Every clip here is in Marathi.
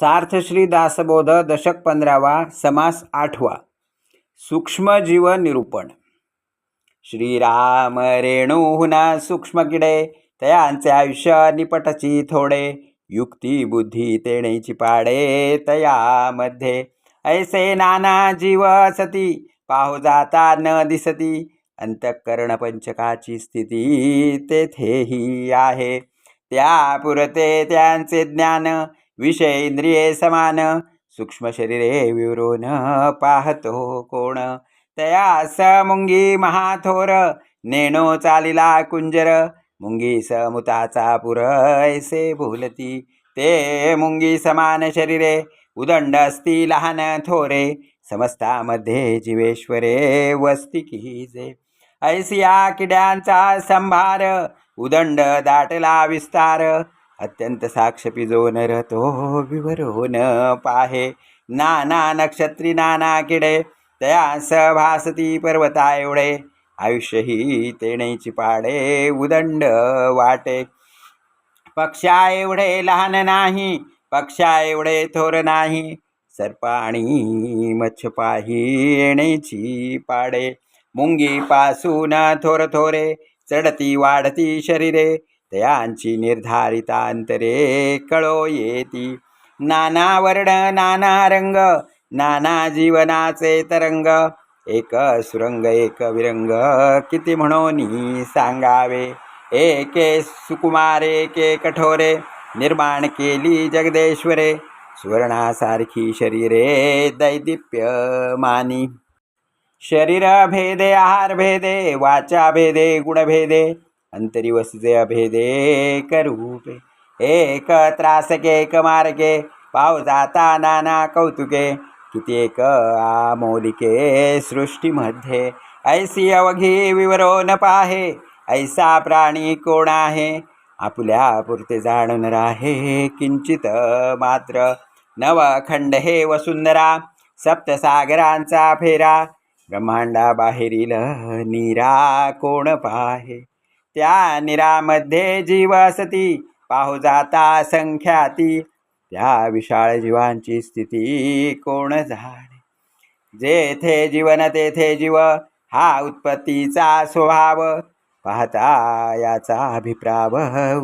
सार्थश्री दासबोध दशक पंधरावा समास आठवा. सूक्ष्मजीव निरूपण. श्रीराम रेणुहुना सूक्ष्म किडे तयांचे आयुष्य निपटची थोडे. युक्ती बुद्धी तेणेची पाडे तयामध्ये. ऐसे नाना जीव सती पाहू जाता न दिसती. अंतःकरण पंचकाची स्थिती तेथेही आहे. त्या पुरते त्यांचे ज्ञान विषय इंद्रिये समान सूक्ष्म शरीरे विवरून पाहतो कोण. तयास मुंगी महाथोर नेणो चालिला कुंजर मुंगी समुताचा पुर ऐसे भूलती. ते मुंगी समान शरीरे उदंड असती लहान थोरे समस्तामध्ये जीवेश्वरे वस्ती किजे ऐसिया किड्यांचा संभार उदंड दाटला विस्तार अत्यंत साक्ष पिजोन रतो विवरोन पाहे. नाना नक्षत्री नाना किडे तया भासती पर्वता एवढे आयुष्य ही तेणेची पाडे उदंड वाटे. पक्षा एवढे लहान नाही पक्षा एवढे थोर नाही. सर्प मच्छपाही मच्छ पाही येण्याची पाडे. मुंगी पासून थोर थोरे चढती वाढती शरीरे. तयांची निर्धारितांतरे कळो येती. नाना वर्ण नाना रंग नाना जीवनाचे तरंग एक सुरंग एक विरंग किती म्हणून सांगावे? एके सुकुमारे एके कठोरे निर्माण केली जगदेश्वरे सुवर्णासारखी शरीरे दैदिप्य मानी शरीर भेदे आहार भेदे वाचा भेदे गुणभेदे अंतरी वसजे अभेदे करूपे. एक त्रासके एक मार्गे पाव जाता नाना कौतुके. किती एक आमोलिके सृष्टीमध्ये. ऐसी अवघी विवरो न पाहे ऐसा प्राणी कोण आहे? आपल्या पुरते जाणून राहे किंचित मात्र. नवखंड हे वसुंधरा सप्तसागरांचा फेरा. ब्रह्मांडा बाहेरील नीरा कोण पाहे? त्या निरामध्ये जीव असती. पाहू जाता संख्याती. त्या विशाळ जीवांची स्थिती कोण जाणे? जेथे जीवन तेथे जीव. हा उत्पत्तीचा स्वभाव. पाहता याचा अभिप्राव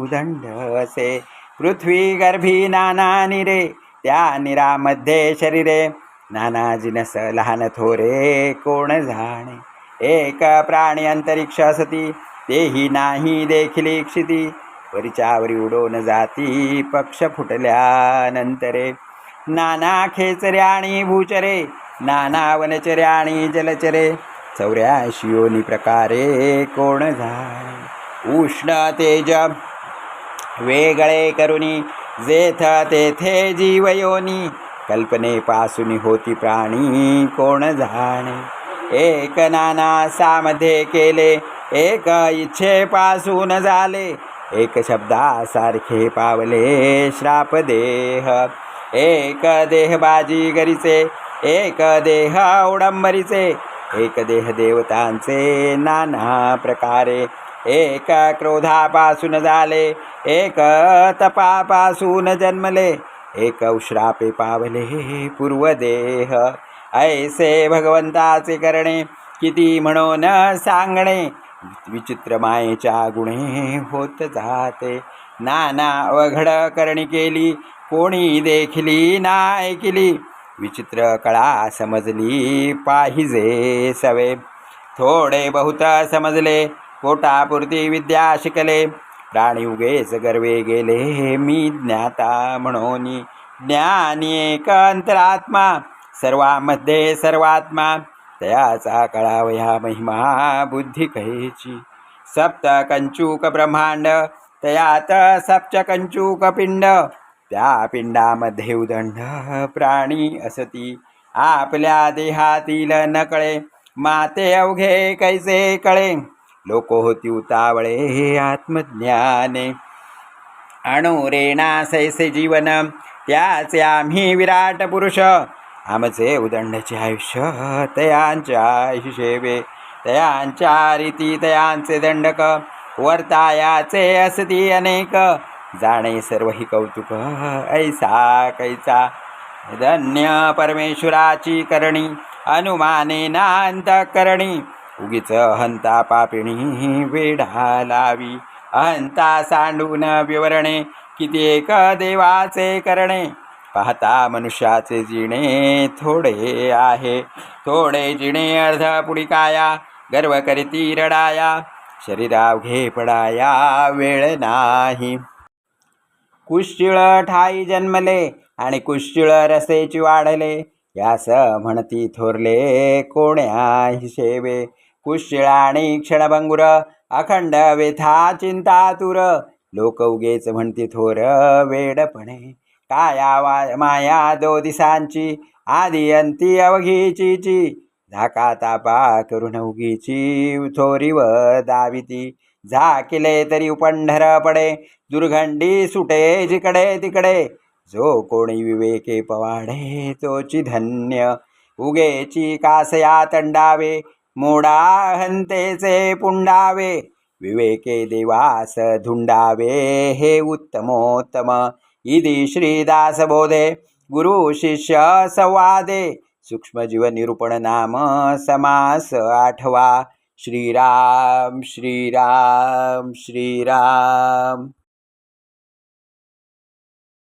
उदंड असे. पृथ्वी गर्भी नाना निरे. त्या निरामध्ये शरीरे. नाना जिनस लहान थोरे कोण जाणे? एक प्राणी अंतरिक्ष असती तेही नाही देखील क्षिती वरीच्यावरी उडोन जाती पक्ष फुटल्यानंतरे. नाना खेचरे आणि भूचरे नाना वनचरे आणि जलचरे. चौऱ्याऐंशी योनी प्रकारे कोण झाय उष्ण तेज वेगळे करुनी जेथ तेथे जीवयोनी. कल्पनेपासून होती प्राणी कोण जाणे? एक नाना सामध्ये केले एक इच्छेपासून झाले. एक शब्दासारखे पावले श्राप देह. एक देह बाजी गरीचे एक देह औडंबरीचे एक देह देवतांचे नाना प्रकारे. एक क्रोधापासून झाले एक तपापासून जन्मले एक श्रापे पावले पूर्वदेह. ऐसे भगवंताचे करणे किती म्हणून सांगणे. विचित्र मायेच्या गुणे होत जाते. नाना अवघड करणी केली कोणी देखली ना ऐकली. विचित्र कळा समजली पाहिजे सवे. थोडे बहुत समजले पोटापुरती विद्या शिकले. प्राणी उगेच गर्वे गेले मी ज्ञाता म्हणून. ज्ञानी एक अंतरात्मा. सर्वामध्ये सर्वात्मा. तयाचा कळावया महिमा बुद्धी कहेची सप्त कंचूक ब्रह्मांड तयात सप्त कंचूक पिंड. त्या पिंडामध्ये उदंड प्राणी असती. आपल्या देहातील नकळे माते अवघे कैसे कळे? लोक होती उतावळे आत्मज्ञाने. अणुरेणा सैसे जीवन त्याचे आम्ही विराट पुरुष. आमचे उदंडचे आयुष्य तयांच्या हिशेवे तयांच्या रीती तयांचे दंडक वर्तायाचे असती अनेक. जाणे सर्व ही कौतुक ऐसा कैसा. धन्य परमेश्वराची करणी अनुमाने नांत करणी उगीच हंता पापिणी वेढा लावी. अहंता सांडून विवरणे किती एक देवाचे करणे. पाहता मनुष्याचे जिणे थोडे आहे. थोडे जिणे अर्ध पुढी काया गर्व करीती रडाया शरीराव घे पडाया वेळ नाही. कुशिळ ठाई जन्मले आणि कुशिळ रसेची वाढले यास म्हणती थोरले कोण्या हिशेवे कुशिळ आणि क्षणभंगुर अखंड व्यथा चिंता तुर लोक उगेच म्हणती थोर वेडपणे. काया वा माया दो दिसांची आदी अंती अवघीची झाका तापा करून उगीची थोरी व दाविती झाकिले तरी उपंढर पडे दुर्गंडी सुटे जिकडे तिकडे. जो कोणी विवेके पवाडे तोची धन्य. उगेची कासया तंडावे मोडा हंतेचे पुंडावे. विवेके देवास धुंडावे हे उत्तमोत्तम. इति श्रीदास बोधे सूक्ष्मजीवनिरूपणनाम समास आठवा श्रीराम श्रीराम श्रीराम।